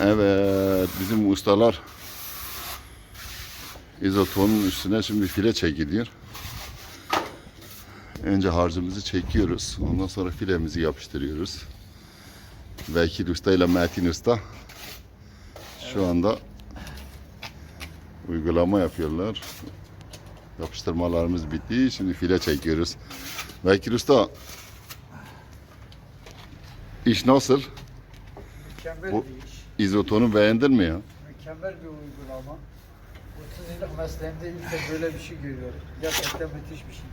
Evet, bizim ustalar izotonun üstüne şimdi file çekiliyor. Önce harcımızı çekiyoruz. Ondan sonra filemizi yapıştırıyoruz. Vekil Usta ile Metin Usta şu anda uygulama yapıyorlar. Yapıştırmalarımız bitti. Şimdi file çekiyoruz. Vekil Usta iş nasıl? Mükemmel Bu- bir iş. İzotonu beğendin mi ya? Mükemmel bir uygulama. 30 yıllık mesleğimde ilk kez böyle bir şey görüyorum. Gerçekten müthiş bir şey.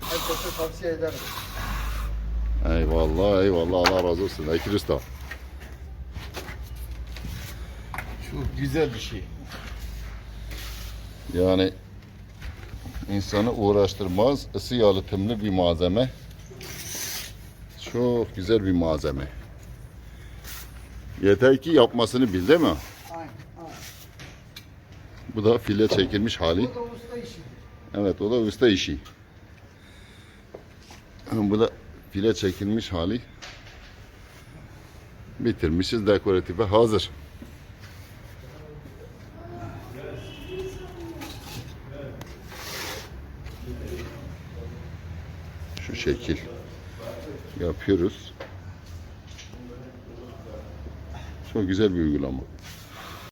Herkese tavsiye ederim. Eyvallah eyvallah Allah razı olsun. Vekil Usta. Çok güzel bir şey. Yani insanı uğraştırmaz, ısı yalıtımlı bir malzeme. Çok güzel bir malzeme. Yeter ki yapmasını bil değil mi? Aynen. aynen. Bu da file çekilmiş hali. Bu da usta işidir. Evet o da usta işi. Bu da file çekilmiş hali. Bitirmişiz dekoratife hazır. Şu şekil yapıyoruz. Çok güzel bir uygulama.